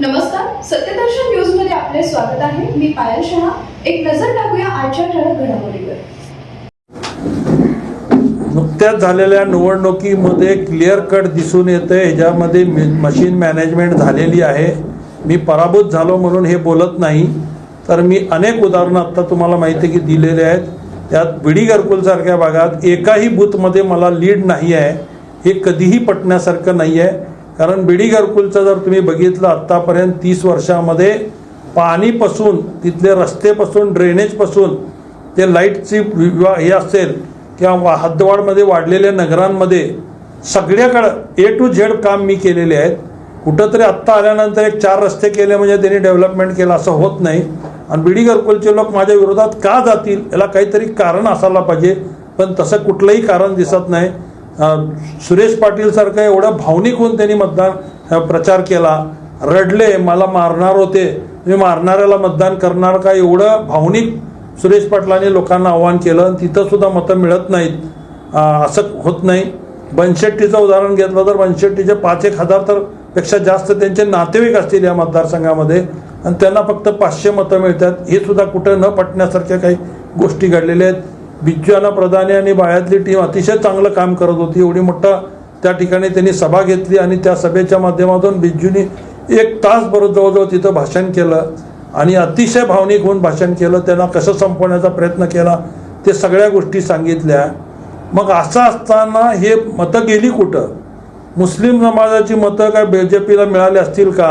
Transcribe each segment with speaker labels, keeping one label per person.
Speaker 1: नमस्कार सत्यदर्शन न्यूजमध्ये आपले स्वागत आहे. मी पायल शहा. एक नजर टाकूया आजच्या ठळक घडामोडीवर.
Speaker 2: नुकत्याच झालेल्या निवडणुकीमध्ये क्लिअर कट दिसून येतं ह्याच्यामध्ये मशीन मॅनेजमेंट झालेली आहे. मी पराभूत झालो म्हणून हे बोलत नाही. तर मी अनेक उदाहरणं आत्ता तुम्हाला माहिती आहे की दिलेले आहेत. त्यात बिडी घरकुलसारख्या भागात एकाही बूथमध्ये मला लीड नाही आहे. हे कधीही पटण्यासारखं नाही आहे. कारण बिडी घरकुलचं जर तुम्ही बघितलं आत्तापर्यंत तीस वर्षामध्ये पाणीपासून तिथले रस्तेपासून ड्रेनेजपासून ते लाईटची विवा हे असेल किंवा वा- वाढलेल्या नगरांमध्ये सगळ्याकडं ए टू झेड काम मी केलेले आहेत. कुठंतरी आत्ता आल्यानंतर एक चार रस्ते केले म्हणजे त्यांनी डेव्हलपमेंट केलं असं होत नाही. आणि बिडी घरकुलचे लोक माझ्या विरोधात का जातील याला काहीतरी कारण असायला पाहिजे. पण तसं कुठलंही कारण दिसत नाही. सुरेश पाटीलसारखं एवढं भावनिक होऊन त्यांनी मतदान प्रचार केला. रडले मला मारणार होते. मी मारणाऱ्याला मतदान करणार का? एवढं भावनिक सुरेश पाटलांनी लोकांना आव्हान केलं आणि मतं मिळत नाहीत. असं होत नाही. बनशेट्टीचं उदाहरण घेतलं तर बनशेट्टीचे पाच एक हजार तर पेक्षा जास्त त्यांचे नातेवाईक असतील या मतदारसंघामध्ये. आणि त्यांना फक्त पाचशे मतं मिळतात. हे सुद्धा कुठं न पटण्यासारख्या काही गोष्टी घडलेल्या आहेत. बिज्जूना प्रधाने आणि बाळ्यातली टीम अतिशय चांगलं काम करत होती. एवढी मोठा त्या ठिकाणी त्यांनी सभा घेतली आणि त्या सभेच्या माध्यमातून बिज्जूनी एक तास बरोबर जवळजवळ तिथं भाषण केलं आणि अतिशय भावनिक होऊन भाषण केलं. त्यांना कसं संपवण्याचा प्रयत्न केला ते सगळ्या गोष्टी सांगितल्या. मग असं असताना हे मतं गेली कुठं? मुस्लिम समाजाची मतं काय बी जे पीला मिळाली असतील का?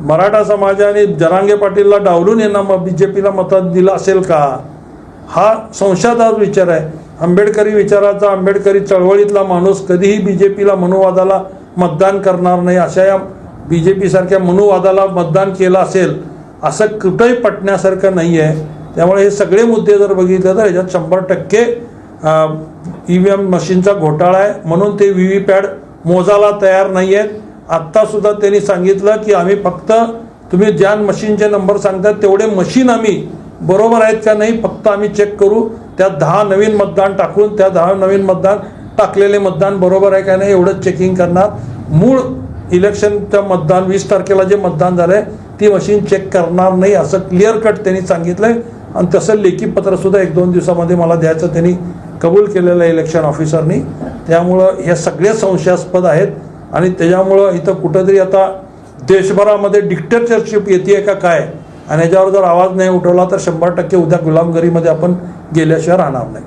Speaker 2: मराठा समाजाने जरांगे पाटीलला डावलून यांना मग बी जे पीला मतं दिलं असेल का? हा संशयाचाच विचार आहे. आंबेडकरी विचाराचा आंबेडकरी चळवळीतला माणूस कधीही बी जे पीला मनुवादाला मतदान करणार नाही. अशा या बी जे पीसारख्या मनुवादाला मतदान केलं असेल असं कुठंही पटण्यासारखं नाही आहे. त्यामुळे हे सगळे मुद्दे जर बघितले तर ह्याच्यात शंभर टक्के ई व्ही एम मशीनचा घोटाळा आहे. म्हणून ते व्ही व्ही पॅड मोजायला तयार नाही आहेत. आत्तासुद्धा त्यांनी सांगितलं की आम्ही फक्त तुम्ही ज्या मशीनचे नंबर सांगतात तेवढे मशीन आम्ही बरोबर आहेत का नाही फक्त आम्ही चेक करू. त्या दहा नवीन मतदान टाकून त्या दहा नवीन मतदान टाकलेले मतदान बरोबर आहे का नाही एवढंच चेकिंग करणार. मूळ इलेक्शनचं मतदान वीस तारखेला जे मतदान झालंय ती मशीन चेक करणार नाही असं क्लिअर कट त्यांनी सांगितलंय. आणि तसं लेखी पत्र सुद्धा एक दोन दिवसामध्ये मला द्यायचं त्यांनी कबूल केलेलं आहे इलेक्शन ऑफिसरनी त्यामुळं हे सगळे संशयास्पद आहेत. आणि त्याच्यामुळं इथं कुठंतरी आता देशभरामध्ये डिक्टेटरशिप येते का काय? आणि याच्यावर जर आवाज नाही उठवला तर शंभर टक्के उद्या गुलामगिरीमध्ये आपण गेल्याशिवाय राहणार नाही.